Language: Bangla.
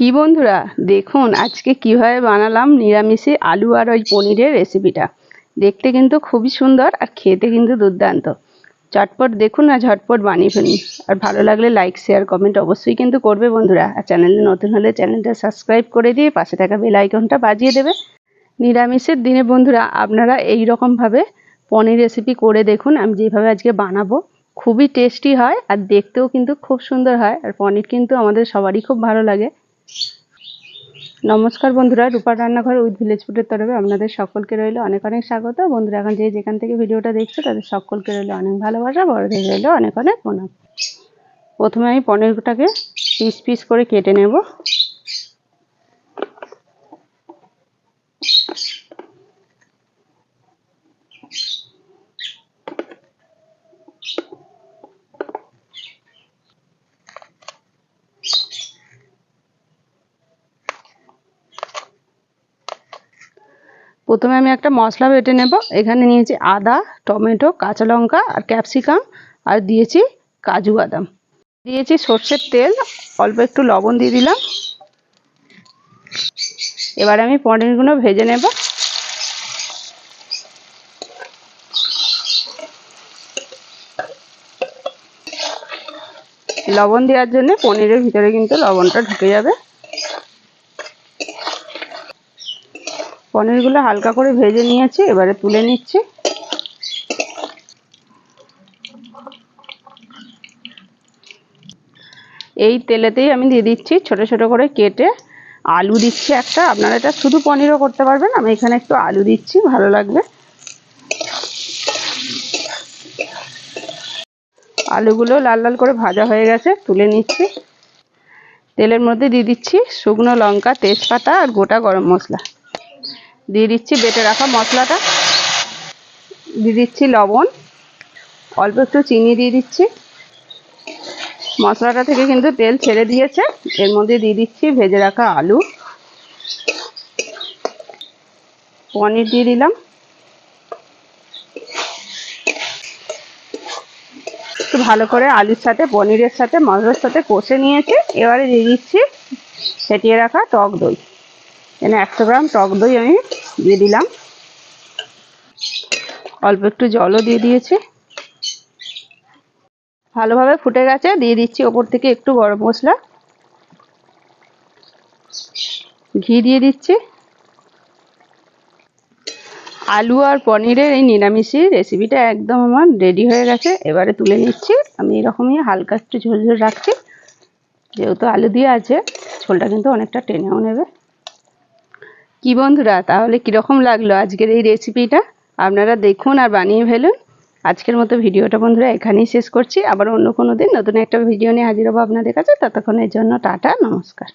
কি বন্ধুরা? দেখুন, আজকে কীভাবে বানালাম নিরামিষে আলু আর ওই পনিরের রেসিপিটা। দেখতে কিন্তু খুবই সুন্দর আর খেতে কিন্তু দুর্দান্ত। চটপট দেখুন আর ঝটপট বানিয়ে ফেলুন আর ভালো লাগলে লাইক শেয়ার কমেন্ট অবশ্যই কিন্তু করবে বন্ধুরা। আর চ্যানেলে নতুন হলে চ্যানেলটা সাবস্ক্রাইব করে দিয়ে পাশে থাকা বেল আইকনটা বাজিয়ে দেবে। নিরামিষের দিনে বন্ধুরা, আপনারা এই রকমভাবে পনির রেসিপি করে দেখুন। আমি যেভাবে আজকে বানাবো, খুবই টেস্টি হয় আর দেখতেও কিন্তু খুব সুন্দর হয়। আর পনির কিন্তু আমাদের সবারই খুব ভালো লাগে। নমস্কার বন্ধুরা, রূপার রান্নাঘর উইথ ভিলেজ ফুডের তরফে আপনাদের সকলকে রইল অনেক অনেক স্বাগত। বন্ধুরা, এখন যে যেখান থেকে ভিডিওটা দেখছে, তাদের সকলকে রইল অনেক ভালোবাসা, বড়দের রইল অনেক অনেক প্রণাম। প্রথমে আমি পনেরোটাকে পিস পিস করে কেটে নেব। প্রথমে আমি একটা মশলা বেটে নেব। এখানে নিয়েছি আদা, টমেটো, কাঁচা লঙ্কা আর ক্যাপসিকাম। আর দিয়েছি কাজু বাদাম। দিয়েছি সর্ষের তেল, অল্প একটু লবণ দিয়ে দিলাম। এবার আমি পনিরগুলো ভেজে নেব। লবণ দেওয়ার জন্য পনিরের ভিতরে কিন্তু লবণটা ঢুকে যাবে। পনিরগুলো হালকা করে ভেজে নিয়েছি, এবারে তুলে নিচ্ছি। এই তেলেতেই আমি দিয়ে দিচ্ছি ছোট ছোট করে কেটে। আলু দিচ্ছি একটা, আপনারা এটা শুধু পনিরও করতে পারবেন, আমি এখানে একটু আলু দিচ্ছি, ভালো লাগবে। আলুগুলো লাল লাল করে ভাজা হয়ে গেছে, তুলে নিচ্ছি। তেলের মধ্যে দিয়ে দিচ্ছি শুকনো লঙ্কা, তেজপাতা আর গোটা গরম মশলা। দিয়ে দিচ্ছি বেটে রাখা মশলাটা। দিয়ে দিচ্ছি লবণ। অল্প একটু চিনি দিয়ে দিচ্ছি। মশলাটা থেকে কিন্তু তেল ছেড়ে দিয়েছে। এর মধ্যে দিয়ে দিচ্ছি ভেজে রাখা আলু। পনির দিয়ে দিলাম। একটু ভালো করে আলুর সাথে, পনিরের সাথে, মশলার সাথে কষে নিয়েছি। এবারে দিয়ে দিচ্ছি ফেটিয়ে রাখা টক দই। এখানে একশো গ্রাম টক দই আমি দিয়ে দিলাম। অল্প একটু জলও দিয়ে দিয়েছি। ভালোভাবে ফুটে গেছে, দিয়ে দিচ্ছি ওপর থেকে একটু গরম মশলা। ঘি দিয়ে দিচ্ছি। আলু আর পনিরের এই নিরামিষি রেসিপিটা একদম আমার রেডি হয়ে গেছে। এবারে তুলে নিচ্ছি। আমি এরকমই হালকা একটু ঝোল ঝোল রাখছি। যেহেতু আলু দিয়ে আছে, ঝোলটা কিন্তু অনেকটা টেনেও নেবে। কি বন্ধুরা, তাহলে কীরকম লাগল আজকের এই রেসিপিটা আপনারা দেখুন আর বানিয়ে ফেলুন। আজকের মতো ভিডিওটা বন্ধুরা এখানেই শেষ করছি। আবার অন্য কোনো দিন নতুন একটা ভিডিও নিয়ে হাজির হব আপনাদের কাছে। ততক্ষণের জন্য টাটা, নমস্কার।